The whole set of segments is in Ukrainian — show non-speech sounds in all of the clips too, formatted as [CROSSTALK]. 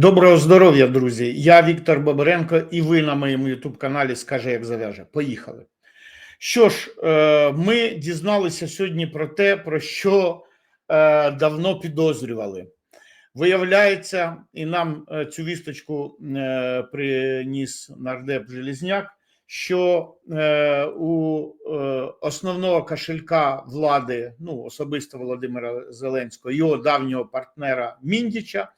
Доброго здоров'я, друзі! Я Віктор Бобренко, і ви на моєму ютуб-каналі Скаже, як зав'яже. Поїхали. Що ж, е, ми дізналися сьогодні про те, про що е, давно підозрювали. Виявляється, і нам е, цю вісточку приніс нардеп Желізняк, що у основного кошелька влади, ну особисто Володимира Зеленського, його давнього партнера Міндіча,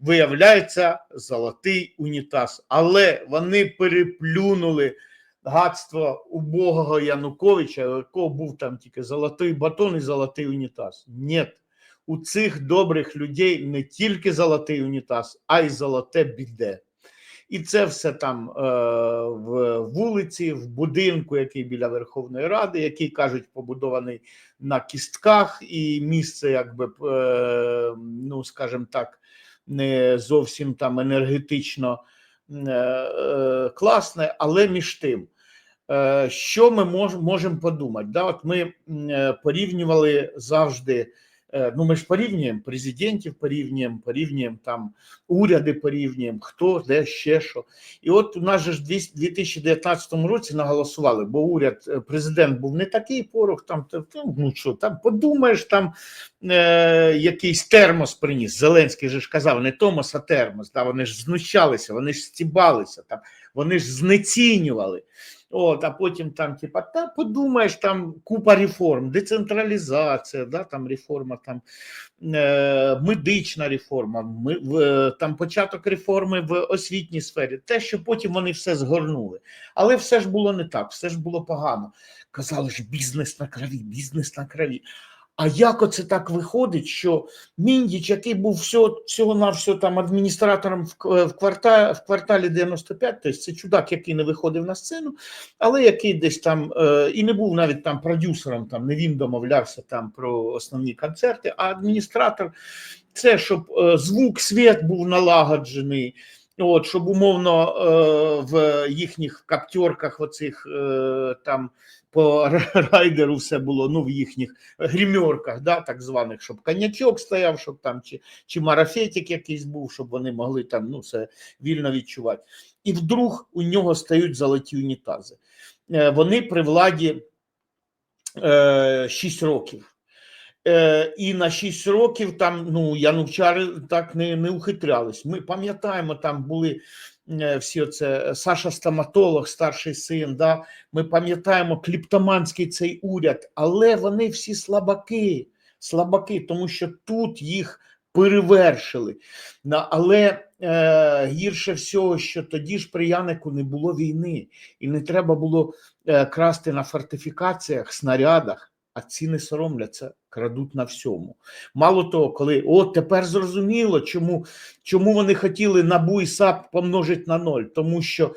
виявляється золотий унітаз. Але вони переплюнули гадство убогого Януковича, у якого був там тільки золотий батон і золотий унітаз. Ні, у цих добрих людей не тільки золотий унітаз, а й золоте біде. І це все там е, в вулиці, в будинку, який біля Верховної Ради, який кажуть, побудований на кістках, і місце, якби, е, ну скажімо так, не зовсім там енергетично е, е, класне, але між тим, е, що ми можемо подумати? Да? От ми порівнювали завжди. Е, Ну, ми ж порівнюємо президентів, порівнюємо, порівнюємо там уряди, порівнюємо, хто, де ще що. І от у нас же ж 2019 році наголосували, бо уряд, е, президент був не такий порох, там та- та, ну що, там подумаєш, там е, якийсь термос приніс. Зеленський же ж казав, не Томос, а термос. Да, вони ж знущалися, вони ж стібалися, там, вони ж знецінювали. От, а потім там, типа, та подумаєш, там купа реформ, децентралізація, да, там реформа, там е, медична реформа, ми, в, там початок реформи в освітній сфері, те, що потім вони все згорнули. Але все ж було не так, все ж було погано. Казали ж бізнес на крові, бізнес на крові. А як оце так виходить, що Міндіч, який був всього, всього на там адміністратором в, в, кварталі, в кварталі 95, тобто це чудак, який не виходив на сцену, але який десь там е, і не був навіть там продюсером, там не він домовлявся там про основні концерти, а адміністратор це щоб е, звук, світ був налагоджений. От, щоб умовно е, в їхніх каптерках, оцих е, там по райдеру все було, ну в їхніх гримерках, да, так званих, щоб коньячок стояв, щоб там чи, чи марафетик якийсь був, щоб вони могли там ну, це вільно відчувати. І вдруг у нього стають золоті унітази. Е, Вони при владі е, 6 років. Е, і на 6 років там ну янучари так не, не ухитрялись. Ми пам'ятаємо, там були е, всі оце Саша Стоматолог, старший син. Да? Ми пам'ятаємо кліптоманський цей уряд, але вони всі слабаки, слабаки, тому що тут їх перевершили. Але е, гірше всього, що тоді ж при Янику не було війни, і не треба було е, красти на фортифікаціях, снарядах, а ці не соромляться, крадуть на всьому. Мало того, коли от тепер зрозуміло, чому, чому вони хотіли набу і САП помножити на ноль, тому що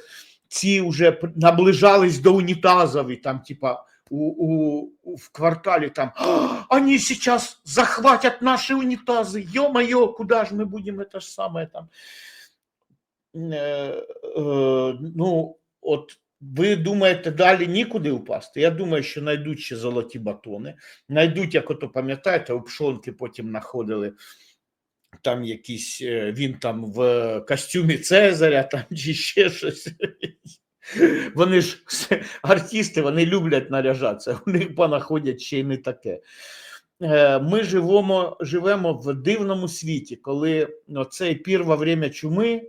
ці вже п- наближались до унітазів, і там, типа, у, у, у- в кварталі там «А, они сейчас захватят наши унитазы, ё-моё, куда же мы будем это же самое там. Е, е, ну, от ви думаєте, далі нікуди впасти? Я думаю, що знайдуть ще золоті батони, знайдуть, як ото пам'ятаєте, у пшонки потім знаходили там якісь, е, він там в костюмі Цезаря, там чи ще щось. Вони ж артисти, вони люблять наряжатися, [LAUGHS] у них понаходять ще й не таке. Е, Ми живемо, живемо в дивному світі, коли цей пір во чуми,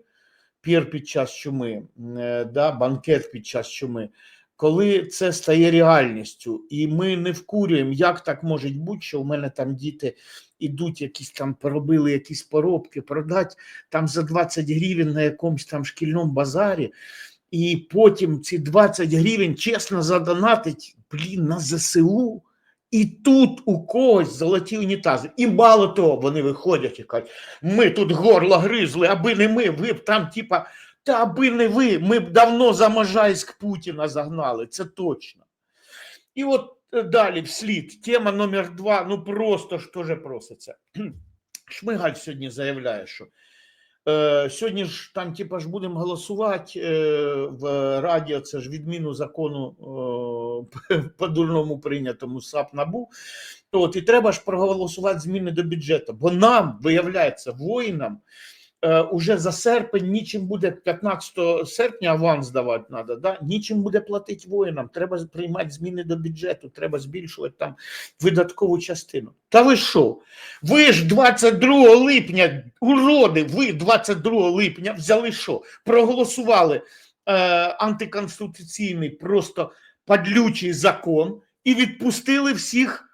пір під час чуми, е, да, банкет під час чуми, коли це стає реальністю, і ми не вкурюємо, як так може бути, що у мене там діти ідуть, якісь там поробили якісь поробки, продать там за 20 гривень на якомусь там шкільному базарі, і потім ці 20 гривень чесно задонатить блін, на ЗСУ. І тут у когось золоті унітази. І мало того, вони виходять і кажуть, ми тут горло гризли, аби не ми, ви б там, типа, та аби не ви, ми б давно за Можайськ Путіна загнали, це точно. І от е, далі вслід, тема номер два, ну просто ж теж проситься. Шмигаль сьогодні заявляє, що е, сьогодні ж там, типа, ж будемо голосувати е, в Раді, це ж відміну закону е, [LAUGHS] по дурному прийнятому САП НАБУ. От, і треба ж проголосувати зміни до бюджету, бо нам, виявляється, воїнам уже за серпень нічим буде 15 серпня аванс давати треба, да? нічим буде платити воїнам, треба приймати зміни до бюджету, треба збільшувати там видаткову частину. Та ви що? Ви ж 22 липня, уроди, ви 22 липня взяли що? Проголосували е, антиконституційний просто падлючий закон і відпустили всіх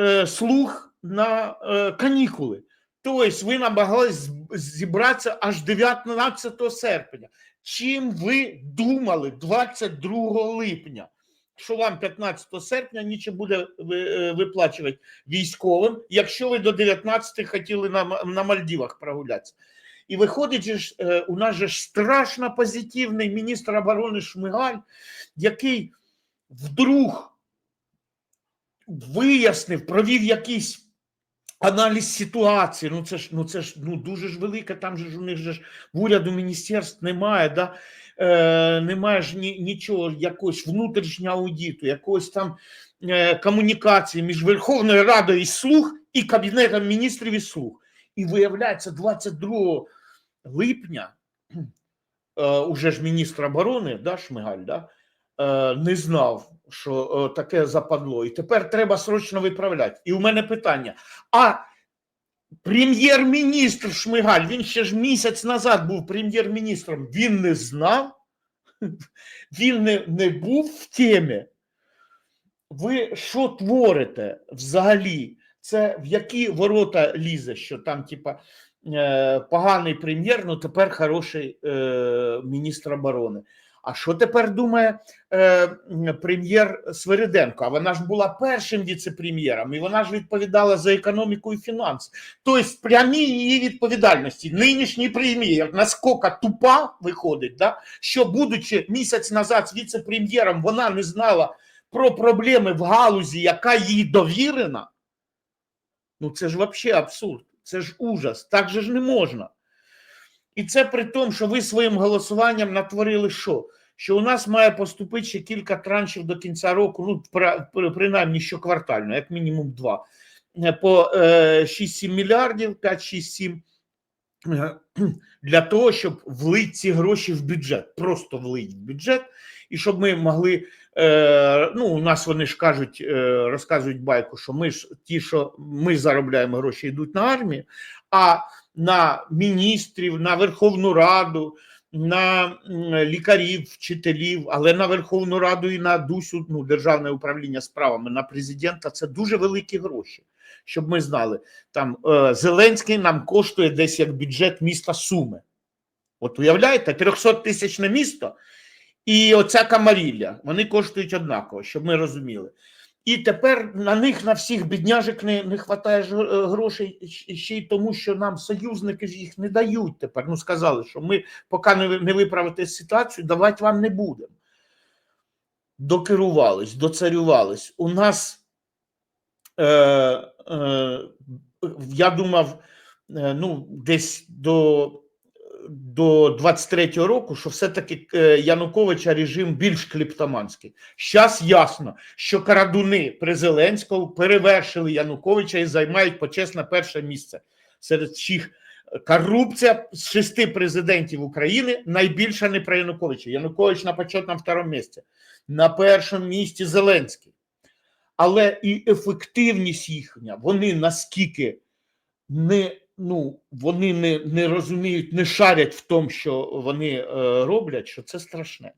е, слуг на е, канікули. Тобто ви намагались зібратися аж 19 серпня. Чим ви думали 22 липня? Що вам 15 серпня нічого буде е, виплачувати військовим, якщо ви до 19 хотіли на, на Мальдівах прогулятися. І виходить, е, у нас же страшно позитивний міністр оборони Шмигаль, який вдруг вияснив, провів якийсь аналіз ситуації. Ну це ж ну це ж ну дуже ж велике. Там же ж у них же ж в уряду міністерств немає, да? е, немає ж ні, нічого, якогось внутрішнього аудиту, якогось там е, комунікації між Верховною Радою і слух і Кабінетом міністрів і слух. І виявляється, 22 липня е, уже ж міністр оборони, да, Шмигаль, да, не знав, що е, таке западло. І тепер треба срочно виправляти. І у мене питання: а прем'єр-міністр Шмигаль, він ще ж місяць назад був прем'єр-міністром, він не знав, [LAUGHS] він не, не був в темі. Ви що творите взагалі? Це в які ворота лізе, що там, типа, е, поганий прем'єр, ну тепер хороший е, міністр оборони. А що тепер думає е, прем'єр Свириденко? А вона ж була першим віце-прем'єром, і вона ж відповідала за економіку і фінанси. Тобто прямі її відповідальності. Нинішній прем'єр наскільки тупа виходить, да? що будучи місяць назад віце-прем'єром, вона не знала про проблеми в галузі, яка їй довірена. Ну це ж взагалі абсурд, це ж ужас, так же ж не можна. І це при тому, що ви своїм голосуванням натворили що? Що у нас має поступити ще кілька траншів до кінця року, ну, при- при- принаймні щоквартально, як мінімум два, е, по е, 6-7 мільярдів, 5-6-7, е, для того, щоб влити ці гроші в бюджет, просто влити в бюджет, і щоб ми могли. Е, ну, у нас вони ж кажуть, е, розказують байку, що ми ж ті, що ми заробляємо гроші, йдуть на армію, а на міністрів, на Верховну Раду, на лікарів, вчителів, але на Верховну Раду і на ДУСю, ну, Державне управління справами, на президента це дуже великі гроші. Щоб ми знали, там е, Зеленський нам коштує десь як бюджет міста Суми. От уявляєте, 300 тисячне місто і оця Камарілля, вони коштують однаково, щоб ми розуміли. І тепер на них на всіх бідняжок не, не вистачає грошей ще й тому, що нам союзники ж їх не дають тепер. Ну сказали, що ми поки не, не виправите ситуацію, давати вам не будемо. Докерувались, доцарювались. У нас е, е, я думав, е, ну, десь до, до 23-го року, що все-таки е, Януковича режим більш кліптоманський. Зараз ясно, що карадуни при Зеленському перевершили Януковича і займають почесне перше місце серед всіх. Корупція з шести президентів України найбільша не про Януковича. Янукович на почетному второму місці. На першому місці Зеленський. Але і ефективність їхня, вони наскільки не, ну, вони не, не розуміють, не шарять в тому, що вони е, роблять, що це страшне.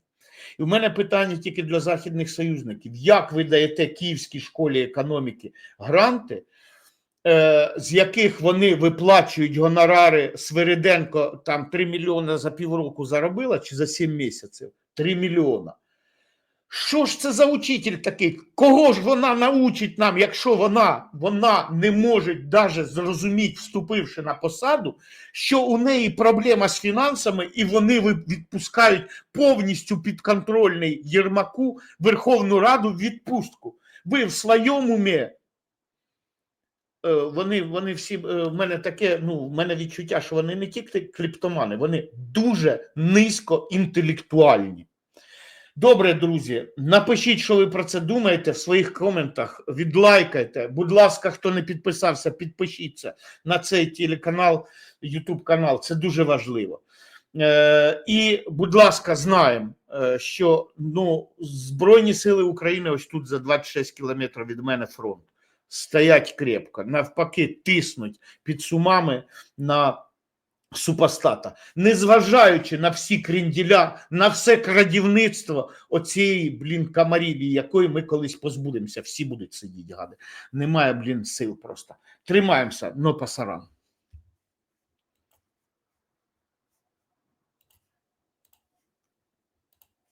І в мене питання тільки для західних союзників: як ви даєте Київській школі економіки гранти, е, з яких вони виплачують гонорари Свириденко там 3 мільйони за півроку заробила чи за 7 місяців? 3 мільйона. Що ж це за учитель такий? Кого ж вона научить нам, якщо вона, вона не може навіть зрозуміти, вступивши на посаду, що у неї проблема з фінансами, і вони відпускають повністю підконтрольний Єрмаку Верховну Раду в відпустку. Ви в своєму умі е, вони, вони всі е, в мене таке, ну, в мене відчуття, що вони не тільки кліптомани, вони дуже низькоінтелектуальні. Добре, друзі, напишіть, що ви про це думаєте в своїх коментах. Відлайкайте. Будь ласка, хто не підписався, підпишіться на цей телеканал, YouTube канал. Це дуже важливо. Е, і, будь ласка, знаємо, е, що ну, Збройні Сили України ось тут за 26 кілометрів від мене фронт. Стоять крепко, навпаки, тиснуть під сумами на супостата, незважаючи на всі крінділя, на все крадівництво оцієї, блін, камарілі, якої ми колись позбудемося. Всі будуть сидіти, гади. Немає, блін, сил просто. Тримаємося, но пасаран.